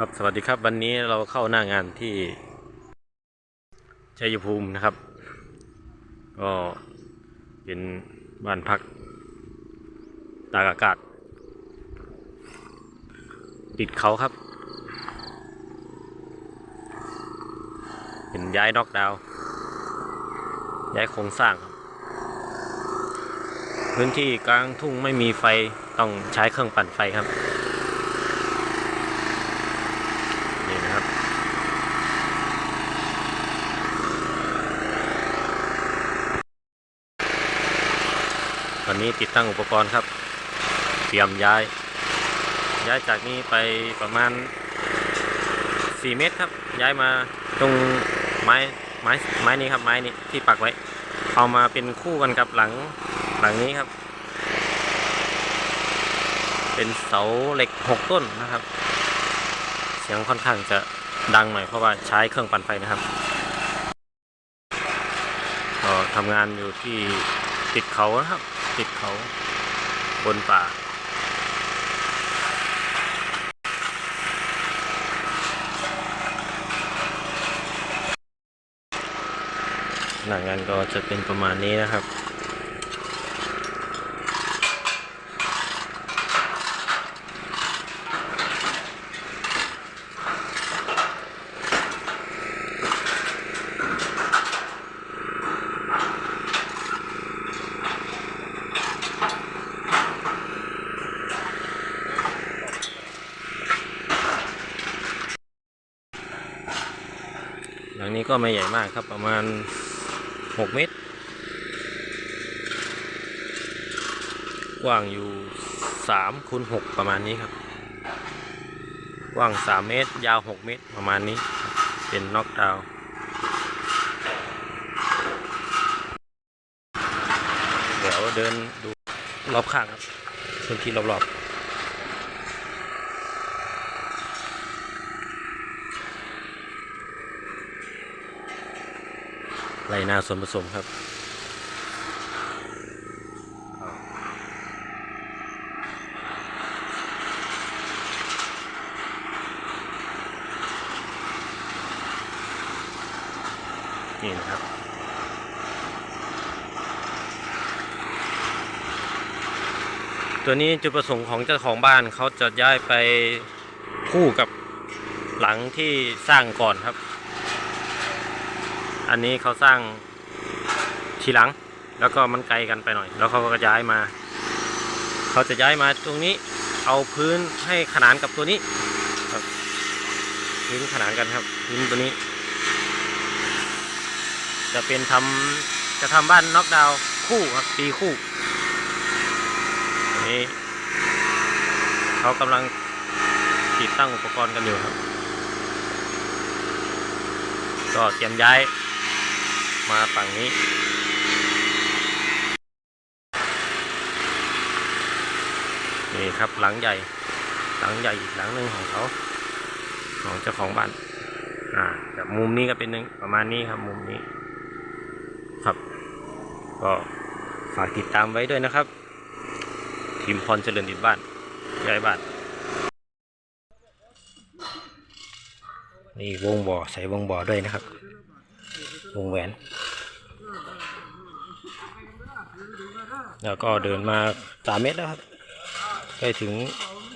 ครับสวัสดีครับวันนี้เราเข้าหน้างานที่ชัยภูมินะครับ ก็เป็นบ้านพักตากอากาศ ติดเขาครับ เป็นย้ายนอกดาว ย้ายโครงสร้างครับ พื้นที่กลางทุ่งไม่มีไฟต้องใช้เครื่องปั่นไฟครับ นี่นะครับ นนี้ติดตั้งอุปกรณ์ครับ เตรียมย้าย ย้ายจากนี้ไปประมาณ 4 เมตรครับ ย้ายมาตรงไม้ไม้ไม้นี้ครับไม้นี้ที่ปักไว้ เอามาเป็นคู่กันกับหลังหลังนี้ครับ เป็นเสาเหล็ก 6 ต้นนะครับ เสียงค่อนข้างจะดังหน่อยเพราะว่าใช้เครื่องปั่นไฟนะครับก็ทำงานอยู่ที่ ติดเขานะครับ ติดเขาบนป่า หนังงานก็จะเป็นประมาณนี้นะครับ งนี้ก็ไม่ใหญ่มากครับประมาณ 6 เมตร กว้างอยู่3คูณ6ประมาณนี้ครับ กว้าง 3 เมตร ยาว 6 เมตรประมาณนี้ เป็นน็อกดาวน์เดี๋ยวเดินดูรอบข้างครับพื้นที่รอบๆ ไรนาส่วนผสมครับ นี่นะครับตัวนี้จุดประสงค์ของเจ้าของบ้านเขาจะย้ายไปคู่กับหลังที่สร้างก่อนครับ อันนี้เขาสร้างทีหลัง แล้วก็มันไกลกันไปหน่อย แล้วเขาก็ย้ายมา เขาจะย้ายมาตรงนี้ เอาพื้นให้ขนานกับตัวนี้ครับพื้นขนานกันครับพื้นตัวนี้ จะเป็นทำจะทำบ้านน็อกดาวน์คู่ครับตีคู่นนี้เขากำลังติดตั้งอุปกรณ์กันอยู่ครับ ก็เตรียมย้าย มาฝั่งนี้ นี่ครับหลังใหญ่ หลังใหญ่อีกหลังหนึ่งของเขา ของเจ้าของบ้าน อ่าแบบมุมนี้ก็เป็นหนึ่งประมาณนี้ครับมุมนี้ ครับ ก็ฝากติดตามไว้ด้วยนะครับ ทีมพรเจริญดินบ้านย้ายบ้านนี่วงบ่อใส่วงบ่อด้วยนะครับ วงแหวน แล้วก็เดินมาสามเมตรแล้วครับใกล้ถึง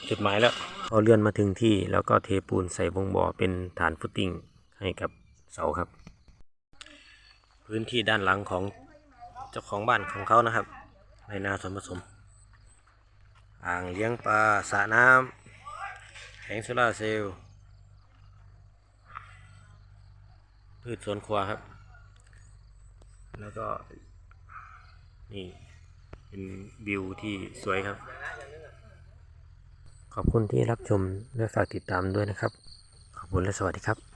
จุดหมายแล้วพอเลื่อนมาถึงที่แล้วก็เทปูนใส่วงบ่อเป็นฐานฟุตติ้งให้กับเสาครับ พื้นที่ด้านหลังของเจ้าของบ้านของเขานะครับในนาส่วนผสม อ่างเลี้ยงปลาสระน้ำแผงโซลาร์เซลล์พืชสวนครัวครับ แล้วก็นี่เป็นวิวที่สวยครับ ขอบคุณที่รับชมและฝากติดตามด้วยนะครับ ขอบคุณและสวัสดีครับ